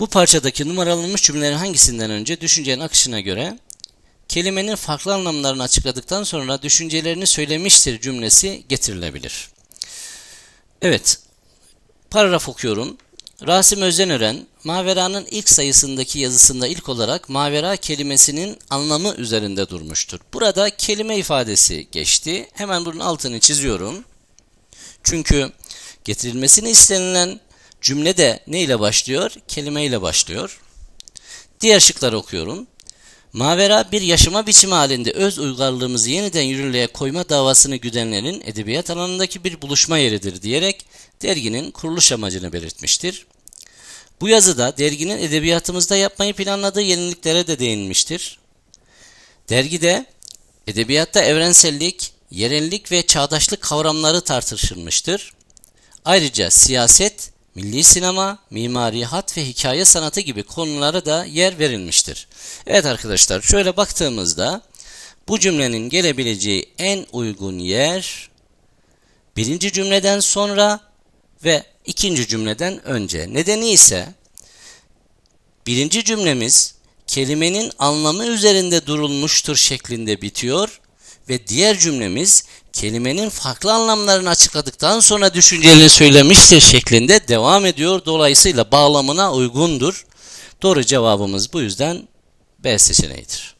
Bu parçadaki numaralanmış cümlelerin hangisinden önce düşüncenin akışına göre kelimenin farklı anlamlarını açıkladıktan sonra düşüncelerini söylemiştir cümlesi getirilebilir. Evet, paragraf okuyorum. Rasim Özenören, Mavera'nın ilk sayısındaki yazısında ilk olarak Mavera kelimesinin anlamı üzerinde durmuştur. Burada kelime ifadesi geçti. Hemen bunun altını çiziyorum. Çünkü getirilmesini istenilen cümle de ne ile başlıyor? Kelime ile başlıyor. Diğer şıkları okuyorum. Mavera bir yaşama biçimi halinde öz uygarlığımızı yeniden yürürlüğe koyma davasını güdenlerin edebiyat alanındaki bir buluşma yeridir diyerek derginin kuruluş amacını belirtmiştir. Bu yazıda derginin edebiyatımızda yapmayı planladığı yeniliklere de değinmiştir. Dergide edebiyatta evrensellik, yerellik ve çağdaşlık kavramları tartışılmıştır. Ayrıca siyaset, milli sinema, mimari hat ve hikaye sanatı gibi konulara da yer verilmiştir. Evet arkadaşlar şöyle baktığımızda bu cümlenin gelebileceği en uygun yer birinci cümleden sonra ve ikinci cümleden önce. Nedeni ise birinci cümlemiz kelimenin anlamı üzerinde durulmuştur şeklinde bitiyor ve diğer cümlemiz kelimenin farklı anlamlarını açıkladıktan sonra düşüncelerini söylemiştir şeklinde devam ediyor. Dolayısıyla bağlamına uygundur. Doğru cevabımız bu yüzden B seçeneğidir.